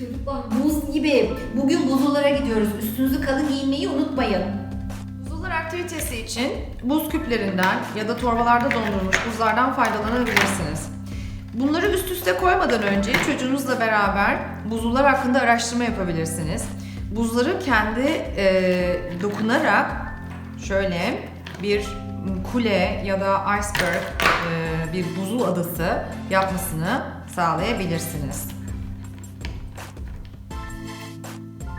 Çocuklar buz gibi. Bugün buzullara gidiyoruz. Üstünüzü kalın giyinmeyi unutmayın. Buzullar aktivitesi için buz küplerinden ya da torbalarda dondurulmuş buzlardan faydalanabilirsiniz. Bunları üst üste koymadan önce çocuğunuzla beraber buzullar hakkında araştırma yapabilirsiniz. Buzları kendi e, dokunarak şöyle bir kule ya da iceberg e, bir buzul adası yapmasını sağlayabilirsiniz.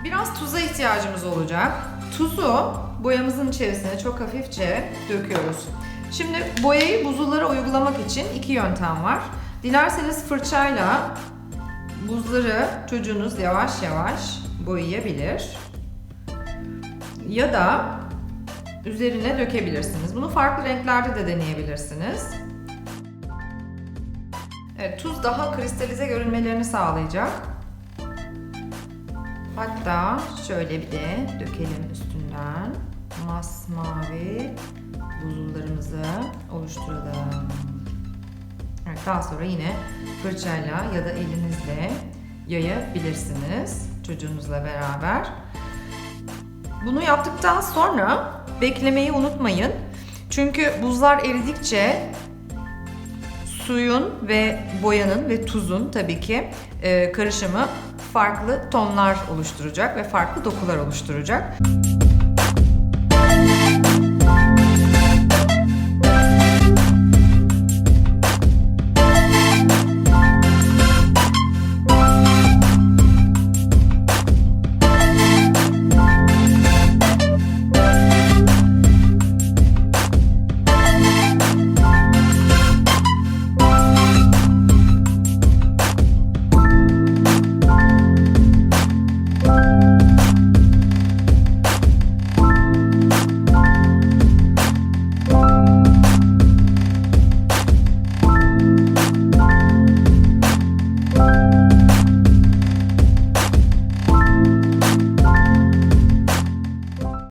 Biraz tuza ihtiyacımız olacak. Tuzu boyamızın içerisine çok hafifçe döküyoruz. Şimdi boyayı buzullara uygulamak için iki yöntem var. Dilerseniz fırçayla buzları çocuğunuz yavaş yavaş boyayabilir. Ya da üzerine dökebilirsiniz. Bunu farklı renklerde de deneyebilirsiniz. Evet, tuz daha kristalize görünmelerini sağlayacak. Hatta şöyle bir de dökelim üstünden. Masmavi buzullarımızı oluşturalım. Evet, daha sonra yine fırçayla ya da elinizle yayabilirsiniz çocuğunuzla beraber. Bunu yaptıktan sonra beklemeyi unutmayın. Çünkü buzlar eridikçe suyun ve boyanın ve tuzun tabii ki e, karışımı farklı tonlar oluşturacak ve farklı dokular oluşturacak.